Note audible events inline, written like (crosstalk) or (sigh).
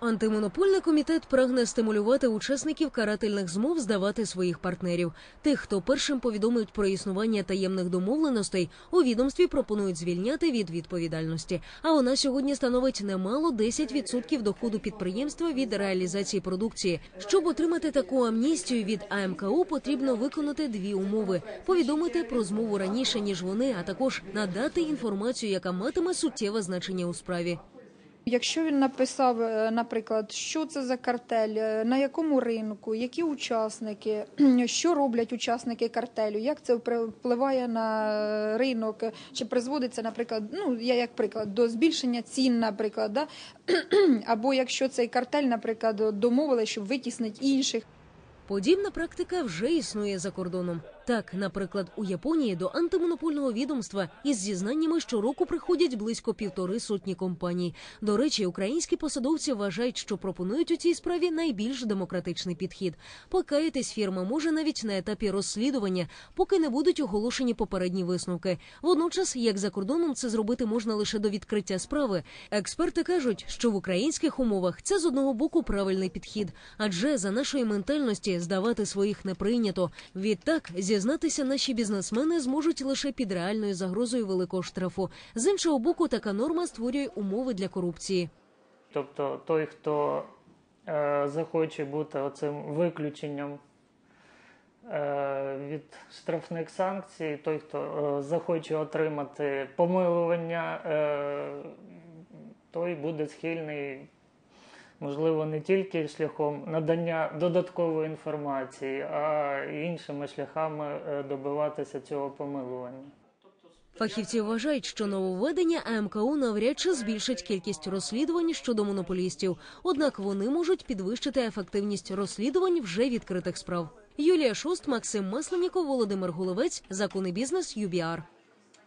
Антимонопольний комітет прагне стимулювати учасників карательних змов здавати своїх партнерів. Тих, хто першим повідомить про існування таємних домовленостей, у відомстві пропонують звільняти від відповідальності. А вона сьогодні становить немало 10% доходу підприємства від реалізації продукції. Щоб отримати таку амністію від АМКУ, потрібно виконати дві умови: повідомити про змову раніше ніж вони, а також надати інформацію, яка матиме суттєве значення у справі. Якщо він написав, е, наприклад, що це за картель, е, на якому ринку, які учасники, (clears throat) що роблять учасники картелю, як це впливає на ринок, е, чи призводиться, наприклад, ну я як приклад, до збільшення цін, наприклад, да? (clears throat) або якщо цей картель, наприклад, домовили, щоб витіснити інших. Подібна практика вже існує за кордоном. Так, наприклад, у Японії до антимонопольного відомства із зізнаннями щороку приходять близько півтори сотні компаній. До речі, українські посадовці вважають, що пропонують у цій справі найбільш демократичний підхід. Покаятись фірма може навіть на етапі розслідування, поки не будуть оголошені попередні висновки. Водночас, як за кордоном, це зробити можна лише до відкриття справи. Експерти кажуть, що в українських умовах це з одного боку правильний підхід, адже за нашої ментальності здавати своїх не прийнято. Відтак зізнатися наші бізнесмени зможуть лише під реальною загрозою великого штрафу. З іншого боку, така норма створює умови для корупції. Тобто той, хто е, захоче бути оцим виключенням е, від штрафних санкцій, той, хто е, захоче отримати помилування, е, той буде схильний, можливо, не тільки шляхом надання додаткової інформації, а іншими шляхами е, добиватися цього помилування. Фахівці вважають, що нововведення АМКУ навряд чи збільшить кількість розслідувань щодо монополістів. Однак вони можуть підвищити ефективність розслідувань вже відкритих справ. Юлія Шуст, Максим Масленніков, Володимир Головець, Закони бізнес, ЮБІАР.